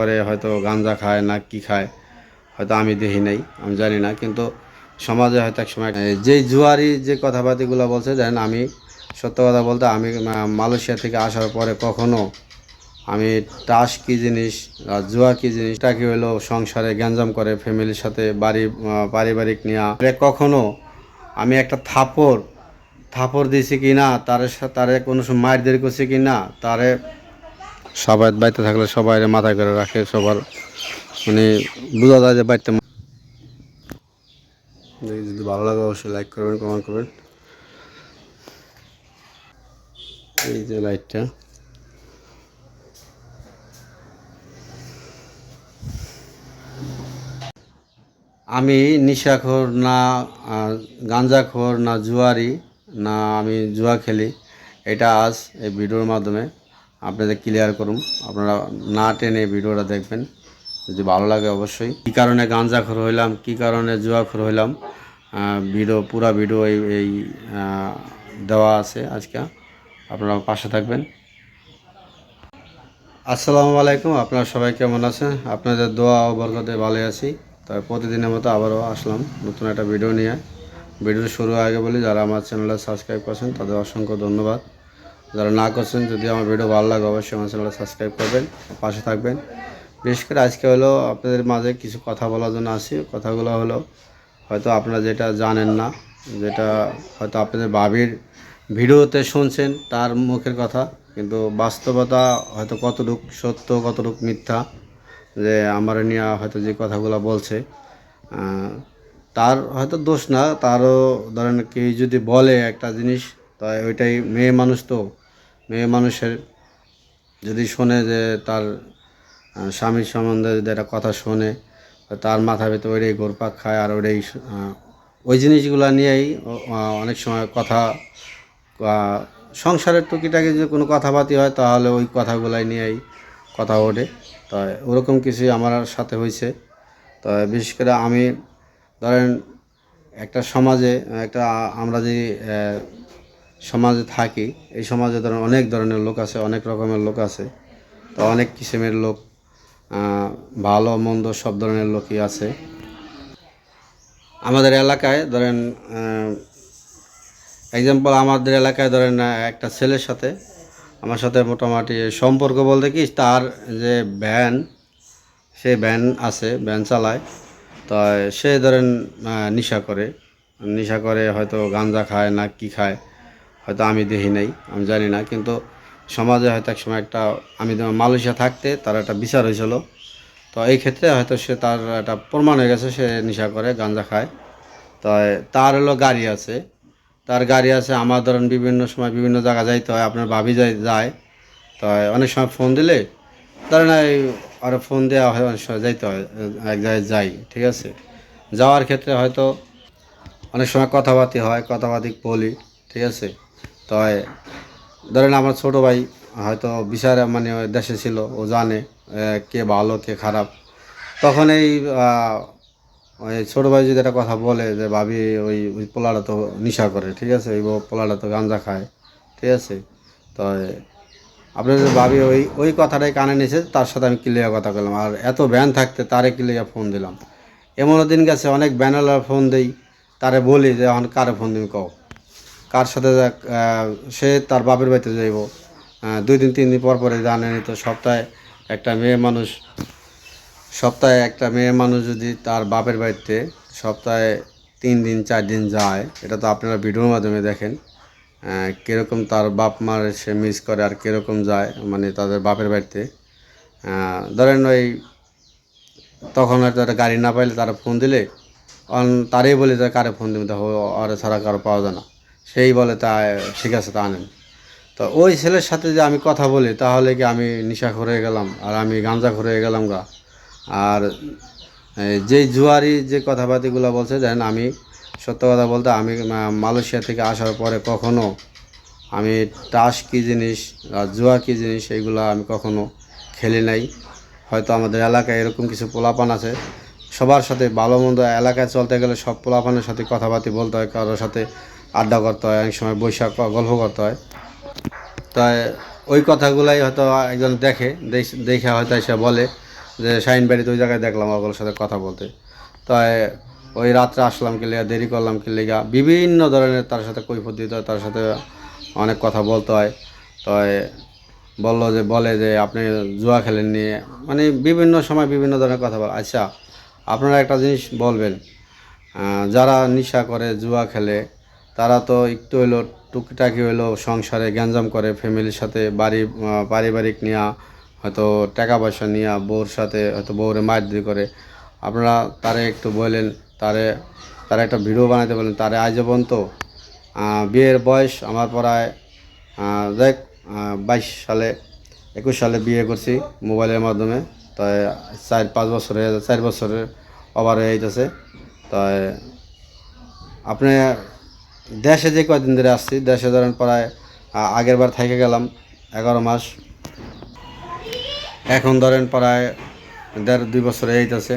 করে হয়তো গাঞ্জা খায় না কি খায়, হয়তো আমি দেখি নাই, আমি জানি না। কিন্তু সমাজে হয়তো এক সময় যেই জুয়ারি, যে কথাবার্তাগুলো বলছে জানেন আমি সত্য কথা বলতে আমি মালয়েশিয়া থেকে আসার পরে কখনো আমি টাস কি জিনিস জুয়া কি জিনিস এটা কি হলো সংসারে গ্যাঞ্জাম করে ফ্যামিলির সাথে বাড়ি পারিবারিক নেওয়া কখনো আমি একটা থাপড় থাপড় দিয়েছি কি না তারে সা- তারে কোনো সময় মায়ের দেরি করছি কি না তারে সবাই বাড়িতে থাকলে সবাই মাথায় করে রাখে সবার। মানে বোঝা যায় যে বাড়িতে যদি ভালো লাগে অবশ্যই লাইক করবেন কমেন্ট করবেন। এই যে লাইটটা আমি নিশাখোর না গাঞ্জাখোর না জুয়ারি, না আমি জুয়া খেলি, এটা আজ এই ভিডিওর মাধ্যমে। আপনাদের ক্লিয়ার করুন। আপনারা না টেনে ভিডিওটা দেখবেন। যদি ভালো লাগে অবশ্যই। কী কারণে গাঞ্জাখোর হইলাম, কী কারণে জুয়াখোর হইলাম ভিডিও, পুরা ভিডিও এই এই দেওয়া আছে আজকে। আপনারা পাশে থাকবেন। আসসালামু আলাইকুম, আপনারা সবাই কেমন আছেন? আপনাদের দোয়া ও বরকতে ভালো আছি। তবে প্রতিদিনের মতো আবারও আসলাম নতুন একটা ভিডিও নিয়ে। ভিডিও শুরু আগে বলি, যারা আমার চ্যানেলটা সাবস্ক্রাইব করছেন, তাদের অসংখ্য ধন্যবাদ। যারা না করছেন, যদি আমার ভিডিও ভালো লাগে, অবশ্যই আমার চ্যানেলটা সাবস্ক্রাইব করবেন, পাশে থাকবেন। বিশেষ করে আজকে হলো আপনাদের মাঝে কিছু কথা বলার জন্য আসি। কথাগুলো হলো, হয়তো আপনারা যেটা জানেন না, যেটা হয়তো আপনাদের বাবির ভিডিওতে শুনছেন, তার মুখের কথা। কিন্তু বাস্তবতা হয়তো কতটুক সত্য, কতটুক মিথ্যা, যে আমার নিয়ে হয়তো যে কথাগুলো বলছে তার হয়তো দোষ না। তারও ধরেন কেউ যদি বলে একটা জিনিস, তাই ওইটাই মেয়ে মানুষ তো। মেয়ে মানুষের যদি শোনে যে তার স্বামীর সম্বন্ধে যদি একটা কথা শোনে তার মাথা ভেতরে ওইটাই ঘোরপাক খায় আর ওইটাই ওই জিনিসগুলো নিয়েই অনেক সময় কথা সংসারের টুকিটাকি যদি কোনো কথাবার্তি হয়, তাহলে ওই কথাগুলাই নিয়েই কথা ওঠে। তো ওরকম কিছুই আমার সাথে হয়েছে। তো বিশেষ করে আমি, ধরেন একটা সমাজে, একটা আমরা যে সমাজে থাকি, এই সমাজে ধরেন অনেক ধরনের লোক আছে, অনেক রকমের লোক আছে। তো অনেক কিসিমের লোক ভালো, মন্দ সব ধরনের লোকই আছে। আমাদের এলাকায় ধরেন এক্সাম্পল আমাদের এলাকায় ধরেন একটা ছেলের সাথে আমার সাথে মোটামুটি সম্পর্ক বলতে কি, তার যে ভ্যান, সে ভ্যান আছে, ভ্যান চালায়। তো সে ধরেন নেশা করে। নেশা করে হয়তো গাঞ্জা খায় না কি খায়। হয়তো আমি দেখি নাই, আমি জানি না, কিন্তু সমাজে হয়তো এক সময় একটা, আমি মালয়েশিয়া থাকতে, তার একটা বিচার হয়েছিল। তো এই ক্ষেত্রে হয়তো সে তার একটা প্রমাণ হয়ে গেছে, সে নেশা করে গাঞ্জা খায়। তো তার হলো গাড়ি আছে। তার গাড়ি আছে, আমার ধরেন বিভিন্ন সময় বিভিন্ন জায়গা যাইতে হয়, আপনার ভাবি যায় যায়। তো অনেক সময় ফোন দিলে, ধরেন আরও ফোন দেওয়া হয়, অনেক সময় যাইতে হয়, এক জায়গায় যাই, ঠিক আছে? যাওয়ার ক্ষেত্রে হয়তো অনেক সময় কথাবার্তি হয়, কথাবার্তি বলি, ঠিক আছে? তো ধরেন আমার ছোট ভাই হয়তো বিচারে মানে দেশে ছিল, ও জানে কে ভালো, কে খারাপ। তখন এই ওই ছোটো ভাই যদি একটা কথা বলে যে, ভাবি, ওই ওই পোলাটা তো নেশা করে, ঠিক আছে? ওই পোলাটা তো গাঞ্জা খায়, ঠিক আছে? তো আপনার যে ভাবি ওই ওই কথাটাই কানে নিয়েছে, তার সাথে আমি ক্লিয়ার কথা বললাম। আর এত ব্যান থাকতে তারে ক্লিয়ার ফোন দিলাম। এমনও দিন গেছে, অনেক ব্যানালার ফোন দেই, তারে বলি যে, এখন কারে ফোন দিবি কও? কার সাথে যাক, সে তার বাপের বাড়িতে যাইব। দুই দিন তিন দিন পর পরে জানেনি তো সপ্তাহে একটা মেয়ে মানুষ সপ্তাহে একটা মেয়ে মানুষ যদি তার বাপের বাড়িতে সপ্তাহে তিন দিন চার দিন যায় এটা তো আপনারা ভিডিওর মাধ্যমে দেখেন কীরকম তার বাপ মার সে মিস করে আর কীরকম যায় মানে তাদের বাপের বাড়িতে। ধরেন ওই তখন হয়তো একটা গাড়ি না পাইলে তারা ফোন দিলে তারই বলে যে কারে ফোন দেবে দেখো আর ছাড়া কারও পাওয়া যায় না। সেই বলে, তা, ঠিক আছে, তা আনেন। তো ওই ছেলের সাথে যে আমি কথা বলি, তাহলে কি আমি নেশা করে গেলাম? আর আমি গাঁজা করে গেলাম গা? আর যে জুয়ারি যে কথাবার্তিগুলো বলছে জানেন আমি সত্য কথা বলতে, আমি মালয়েশিয়া থেকে আসার পরে কখনো আমি টাস কী জিনিস আর জুয়া কী জিনিস এইগুলো আমি কখনো খেলি নাই। হয়তো আমাদের এলাকায় এরকম কিছু পোলাপান আছে। সবার সাথে ভালো মন্দ এলাকায় চলতে গেলে সব পোলাপানের সাথে কথাবার্তি বলতে হয়, কারোর সাথে আড্ডা করতে হয়, অনেক সময় বৈশাখ গল্প করতে হয়। তাই ওই কথাগুলাই হয়তো একজন দেখে, দেখ- হয়তো এসে বলে যে, শাহিন বাড়িতে ওই জায়গায় দেখলাম ওগুলোর সাথে কথা বলতে। তাই ওই রাত্রে আসলাম কি লিগা দেরি করলাম কি লিগা বিভিন্ন ধরনের তার সাথে কৈফত দিতে হয়, তার সাথে অনেক কথা বলতে হয়। তাই বলল যে, বলে যে, আপনি জুয়া খেলেন নিয়ে মানে বিভিন্ন সময় বিভিন্ন ধরনের কথা বলে। আচ্ছা আপনারা একটা জিনিস বলবেন যারা নেশা করে জুয়া খেলে তারা তো একটু হইল টুকিটাকি হইল সংসারে গ্যাঞ্জাম করে ফ্যামিলির সাথে বাড়ি পারিবারিক নিয়া হয়তো টাকা পয়সা নিয়া বউর সাথে হয়তো বউরে মারধর করে। আপনারা তারে একটু বললেন তারে তারা একটা ভিডিও বানাতে বলেন তারে আজ আহ, বিয়ের বয়স আমার আহ, দেখ বাইশ সালে একুশ সালে বিয়ে করছি মোবাইলের মাধ্যমে তাই চার পাঁচ বছর হয়ে চার বছরের ওভার হয়ে যাইতেছে। তাই আপনি দেশে যে কয়দিন ধরে আসছি, দেশে ধরেন প্রায় আগের বার থেকে গেলাম এগারো মাস। এখন ধরেন প্রায় দেড়, দুই বছর এইতেছে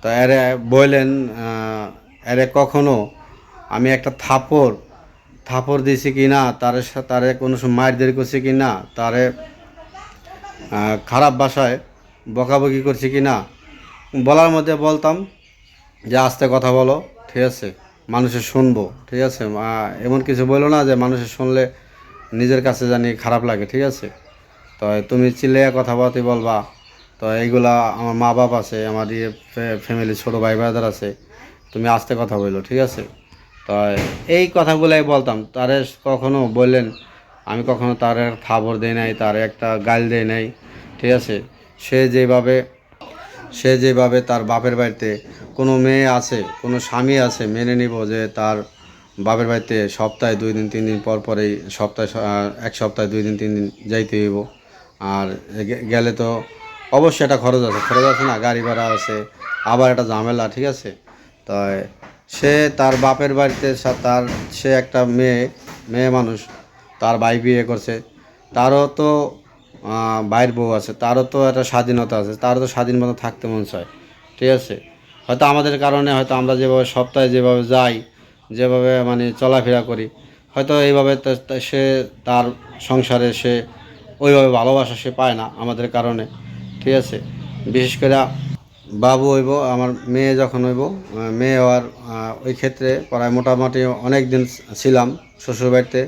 তো এরে বললেন এরে কখনো আমি একটা থাপড় থাপড় দিয়েছি কি না, তার তারে কোনো সময় মার দেরি করছি কি না, তারে খারাপ ভাষায় বকাবকি করছি কি না, বলার মধ্যে বলতাম যে আস্তে কথা বলো, ঠিক আছে। মানুষে শুনব, ঠিক আছে? এমন কিছু বলো না যে মানুষে শুনলে নিজের কাছে জানি খারাপ লাগে, ঠিক আছে? তো তুমি চিল্লে কথা বলতে বলবা। তো এইগুলা আমার মা বাপ আছে, আমার ইয়ে ফ্যামিলি ছোটো ভাই ব্রাদার আছে, তুমি আস্তে কথা বলল ঠিক আছে? তো এই কথাগুলাই বলতাম, তারে কখনো বললেন, আমি কখনো তার থাবর দেই নাই, তার একটা গাল দেই নাই, ঠিক আছে? সে যেভাবে সে যেভাবে তার বাপের বাড়িতে কোনো মেয়ে আছে, কোনো স্বামী আছে মেনে নিব যে তার বাপের বাড়িতে সপ্তাহে দুই দিন, তিন দিন পর পরেই সপ্তাহে এক সপ্তাহে দুই দিন, তিন দিন যাইতে হইব। আর গেলে তো অবশ্যই একটা খরচ আছে। খরচ আছে না, গাড়ি ভাড়া আছে, আবার একটা ঝামেলা, ঠিক আছে? তাই সে তার বাপের বাড়িতে তার সে একটা মেয়ে মেয়ে মানুষ, তার ভাই বিয়ে করছে, তারও তো ভাইয়ের বউ আছে, তারও তো একটা স্বাধীনতা আছে, তারও তো স্বাধীন মতো থাকতে মন চায়, ঠিক আছে? হয়তো আমাদের কারণে হয়তো আমরা যেভাবে সপ্তাহে যেভাবে যাই, যেভাবে মানে চলাফেরা করি, হয়তো এইভাবে সে তার সংসারে সে ওইভাবে ভালোবাসা সে পায় না আমাদের কারণে, ঠিক আছে? বিশেষ করে বাবু হইব, আমার মেয়ে যখন হইব মেয়ে হওয়ার ওই ক্ষেত্রে প্রায় মোটামুটি অনেক দিন ছিলাম শ্বশুরবাড়িতে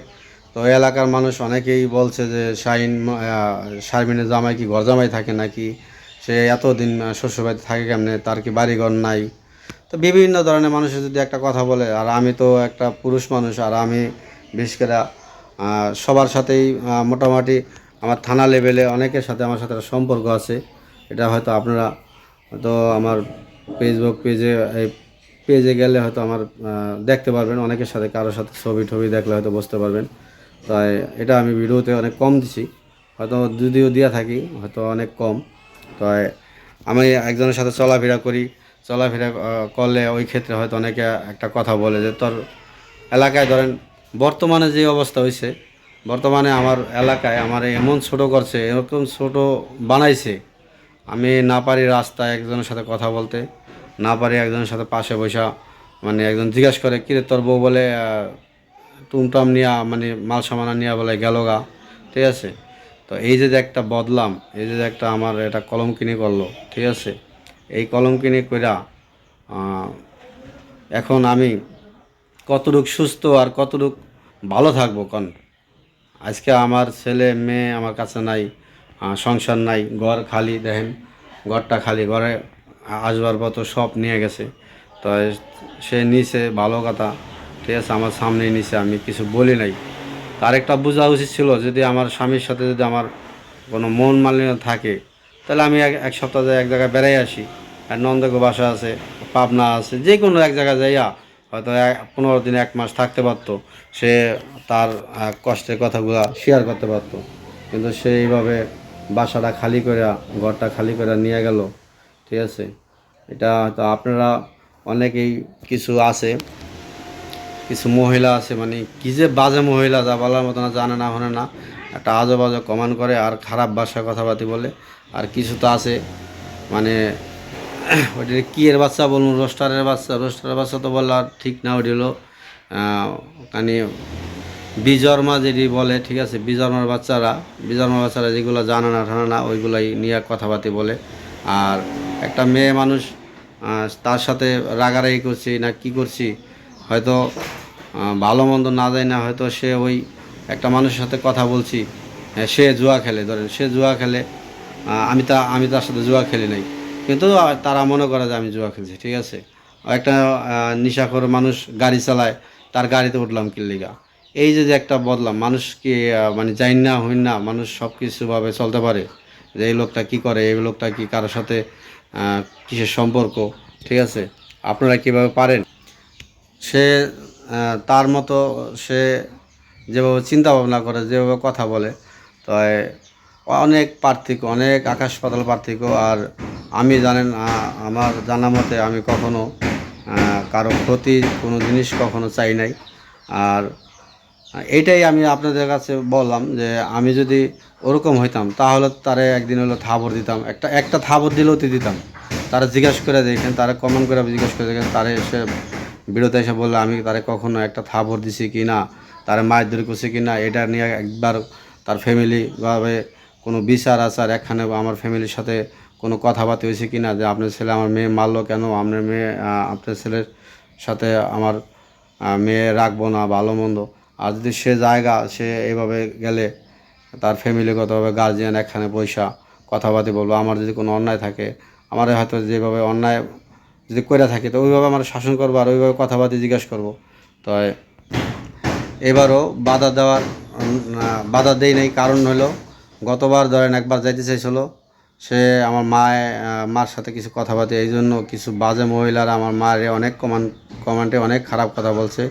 তো এলাকার মানুষ অনেকেই বলছে যে শাহিন শারমিনের জামাই কি ঘর জামাই থাকে নাকি? সে এতদিন শ্বশুরবাড়িতে থাকে কেমনে? তার কি বাড়িঘর নাই? তো বিভিন্ন ধরনের মানুষের যদি একটা কথা বলে, আর আমি তো একটা পুরুষ মানুষ, আর আমি বিশেষ করে সবার সাথেই মোটামুটি আমার থানা লেভেলে অনেকের সাথে আমার সাথে সম্পর্ক আছে। এটা হয়তো আপনারা হয়তো আমার ফেসবুক পেজে এই পেজে গেলে হয়তো আমার দেখতে পারবেন। অনেকের সাথে কারোর সাথে ছবি টবি দেখলে হয়তো বুঝতে পারবেন। তাই এটা আমি ভিডিওতে অনেক কম দিছি। হয়তো যদিও দিয়া থাকি, হয়তো অনেক কম। তাই আমি একজনের সাথে চলাফেরা করি। চলাফেরা করলে ওই ক্ষেত্রে হয়তো অনেকে একটা কথা বলে যে, তোর এলাকায় ধরেন, বর্তমানে যে অবস্থা হয়েছে বর্তমানে আমার এলাকায় আমার এমন ছোট করছে, এরকম ছোট বানাইছে, আমি না পারি রাস্তায় একজনের সাথে কথা বলতে, না পারি একজনের সাথে পাশে বসা মানে একজন জিজ্ঞাসা করে কিরে তোর বউ বলে আহ, টুমটাম নিয়া মানে মাল সামানা নিয়া বলে গেল গা ঠিক আছে? তো এই যে একটা বদলাম এই যে একটা আমার এটা কলম কিনে করল ঠিক আছে? এই কলম কিনে কইরা এখন আমি কতটুক সুস্থ আর কতটুক ভালো থাকব কন? আজকে আমার ছেলে মেয়ে আমার কাছে নাই সংসার নাই ঘর খালি দেখেন ঘরটা খালি ঘরে আসবার মতো সব নিয়ে গেছে। তো সে নিছে ভালো কথা। ঠিক আছে আমার সামনেই নিছে আমি কিছু বলি নাই। তার একটা বোঝা উচিত ছিল যদি আমার স্বামীর সাথে যদি আমার কোনো মন মালিন্য থাকে, তাহলে আমি এক সপ্তাহ যাই এক জায়গায় বেড়াই আসি। আর নন্দগো বাসা আছে, পাবনা আছে, যে কোনো এক জায়গায় যাইয়া হয়তো পনেরো দিন, এক মাস থাকতে পারতো। সে তার কষ্টের কথাগুলো শেয়ার করতে পারতো। কিন্তু সে এইভাবে বাসাটা খালি করে ঘরটা খালি করে নিয়ে গেল, ঠিক আছে? এটা হয়তো আপনারা অনেকেই কিছু আছে কিছু মহিলা আছে মানে কি যে বাজে মহিলা যা বলার মতো না, জানে না হনে না। একটা আজে বাজে কমান করে আর খারাপ ভাষায় কথাবার্তি বলে। আর কিছু তো আছে মানে ওইটা কি এর বাচ্চা বলুন, রোস্টারের বাচ্চা রোস্টারের বাচ্চা তো বললে আর ঠিক না, ওইটা হলো মানে বিজর্মা যেটি বলে, ঠিক আছে, বিজর্মার বাচ্চারা বিজর্মার বাচ্চারা যেগুলো জানে না টানে না, ওইগুলাই নিয়ে কথাবার্তি বলে। আর একটা মেয়ে মানুষ তার সাথে রাগারাগি করছি না কি করছি হয়তো ভালো মন্দ না যায় না, হয়তো সে ওই একটা মানুষের সাথে কথা বলছি সে জুয়া খেলে। ধরেন, সে জুয়া খেলে আমি তা, আমি তার সাথে জুয়া খেলি নাই। কিন্তু তারা মনে করে যে আমি জুয়া খেলছি, ঠিক আছে? একটা নেশাখোর মানুষ গাড়ি চালায়, তার গাড়িতে উঠলাম কিল্লিগা এই যে একটা বদলাম, মানুষ কি মানে যাই না, হইন না, মানুষ সব কিছুভাবে চলতে পারে? যে এই লোকটা কি করে, এই লোকটা কি কারোর সাথে কিসের সম্পর্ক, ঠিক আছে? আপনারা কীভাবে পারেন? সে তার মতো সে যেভাবে চিন্তা ভাবনা করে, যেভাবে কথা বলে তো অনেক পার্থক্য, অনেক আকাশ পাতাল পার্থক্য। আর আমি জানেন আমার জানা মতে আমি কখনো কারও ক্ষতি কোনো জিনিস কখনো চাই নাই। আর এইটাই আমি আপনাদের কাছে বললাম যে, আমি যদি ওরকম হইতাম, তাহলে তারে একদিন হলো থাবর দিতাম, একটা একটা থাবর দিলেও দিতাম। তারা জিজ্ঞাসা করে দেখেন, তারা কমেন্ট করে জিজ্ঞাসা করে দেখেন, তারা এসে বিরতে এসে বললে, আমি তারে কখনো একটা থাবর দিছি কি না? তারা মায়ের দূর করছি কি না? এটা নিয়ে একবার তার ফ্যামিলি ভাবে কোনো বিচার আচার একখানে আমার ফ্যামিলির সাথে কোনো কথাবার্তা হয়েছে কি না? যে আপনার ছেলে আমার মেয়ে মারলো কেন? আপনার মেয়ে আপনার ছেলের সাথে আমার মেয়ে রাখব না, ভালো মন্দ। আর যদি সে জায়গা, সে এইভাবে গেলে তার ফ্যামিলিগতভাবে গার্জিয়ান একখানে পয়সা কথাবার্তা বলব। আমার যদি কোনো অন্যায় থাকে, আমার হয়তো যেভাবে অন্যায় যদি করে থাকে, তো ওইভাবে আমরা শাসন করব আর ওইভাবে কথাবার্তা জিজ্ঞাসা করব। তো এবারও বাধা দেওয়ার বাধা দেই নাই। কারণ হলো, গতবার ধরেন একবার যাইতে চাইছিল, সে আমার মায়ে মার সাথে কিছু কথাবার্তা, এই জন্য কিছু বাজে মহিলারা আমার মায়ের অনেক কমেন্ট কমেন্টে অনেক খারাপ কথা বলছে,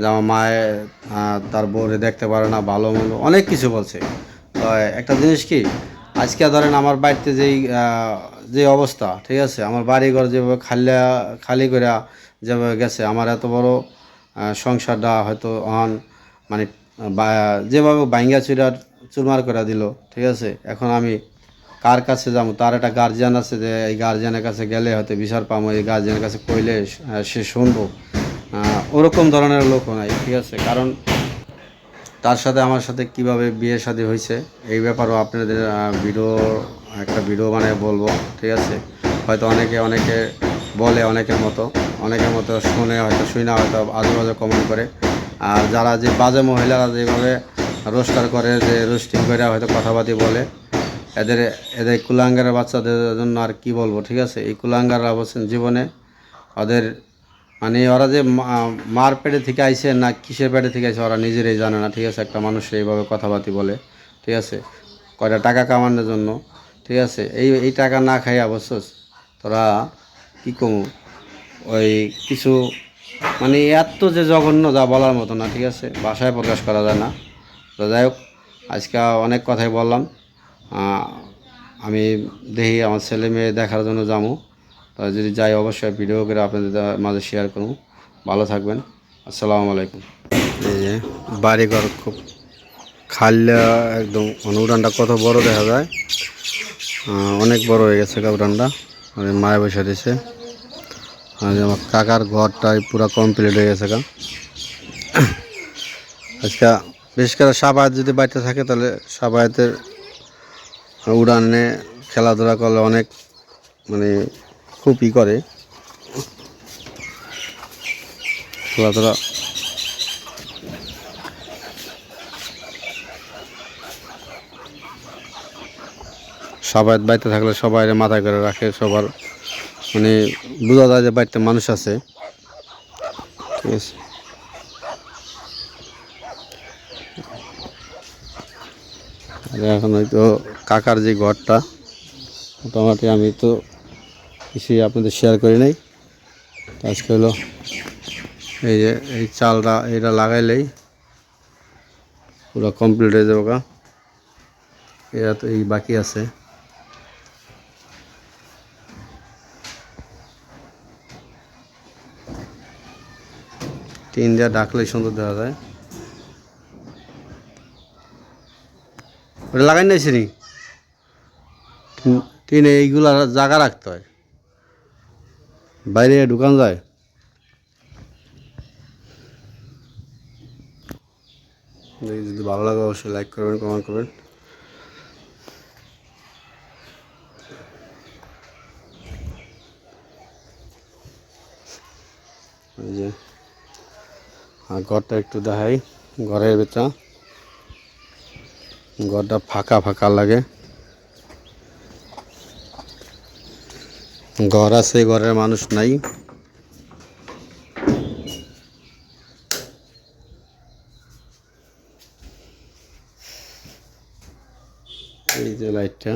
যে আমার মায়ে তার বউরে দেখতে পারে না, ভালো মন্দ, অনেক কিছু বলছে। তো একটা জিনিস কি, আজকে ধরেন আমার বাড়িতে যেই যে অবস্থা, ঠিক আছে? আমার বাড়িঘর যেভাবে খালি খালি করে যেভাবে গেছে, আমার এত বড় সংসারটা হয়তো অন মানে যেভাবে বাইঙ্গা চুরার চুরমার করে দিল, ঠিক আছে? এখন আমি কার কাছে যাব? তার একটা গার্জিয়ান আছে যে, এই গার্জিয়ানের কাছে গেলে হয়তো বিচার পাবো, এই গার্জিয়ানের কাছে কইলে সে শুনব। ওরকম ধরনের লোকও নাই, ঠিক আছে? কারণ তার সাথে আমার সাথে কীভাবে বিয়ে শাদী হয়েছে, এই ব্যাপারেও আপনাদের ভিডিও, একটা ভিডিও বানিয়ে বলব, ঠিক আছে? হয়তো অনেকে অনেকে বলে অনেকের মতো অনেকের মতো শুনে হয়তো শুনে হয়তো আজে বাজে কমেন্ট করে। আর যারা যে বাজে মহিলারা যেভাবে রোস্টার করে, যে রোস্টিং করে হয়তো কথাবার্তি বলে, এদের এদের কুলাঙ্গারের বাচ্চাদের জন্য আর কি বলব, ঠিক আছে? এই কুলাঙ্গাররা বলছেন, জীবনে ওদের মানে ওরা যে মার পেটে থেকে আইছে না কিসের পেটে থেকে আইছে, ওরা নিজেরাই জানে না। ঠিক আছে, একটা মানুষ এইভাবে কথাবার্তি বলে। ঠিক আছে, কয়টা টাকা কামানোর জন্য। ঠিক আছে, এই এই টাকা না খাই অবশ্য তোরা কী কমু? ওই কিছু মানে এত যে জঘন্য যা বলার মতো না, ঠিক আছে, ভাষায় প্রকাশ করা যায় না। তো যাই হোক, আজকে অনেক কথাই বললাম। আমি দেখি আমার ছেলে মেয়ে দেখার জন্য যাব যদি যাই অবশ্যই ভিডিও করে আপনাদের মাঝে শেয়ার করুন ভালো থাকবেন। আসসালামু আলাইকুম। এই যে, বাড়িঘর খুব খাল্লা, একদম উড়ানটা কত বড় দেখা যায়। অনেক বড় হয়ে গেছে উড়ানটা মানে মায়ে বসে দিয়েছে আর আমার কাকার ঘরটাই পুরো কমপ্লিট হয়ে গেছে গা। আজকে বিশেষ করে সাবায়াত যদি বাড়িতে থাকে, তাহলে সাবায়াতের উড়ানে খেলাধুলা করলে অনেক মানে খুব ই করে। খেলাধুলা সবাই বাড়িতে থাকলে সবাই মাথায় করে রাখে, সবার মানে বোঝা যায় যে বাড়িতে মানুষ আছে। ঠিক আছে। আর এখন হয়তো কাকার যে ঘরটা, মোটামুটি আমি তো কিছুই আপনাদের শেয়ার করি নাই। আজকে হলো এই যে, এই চালটা এটা লাগাইলেই পুরো কমপ্লিট হয়ে যাবে গা। এরা তো এই বাকি আছে। টিন দেওয়া ডাকলেই সুন্দর দেখা যায়। ওটা লাগাই নাই নি? টিন- টিনে এইগুলা জায়গা রাখতে হয়। বাইরে ঢুকান যায়। যদি ভালো লাগে অবশ্যই লাইক করবেন কমেন্ট করবেন। যে, আর ঘরটা একটু দেখাই, ঘরের ভেতর। ঘরটা ফাঁকা ফাঁকা লাগে। ঘর আছে ঘরের মানুষ নাই। এই যে লাইটটা।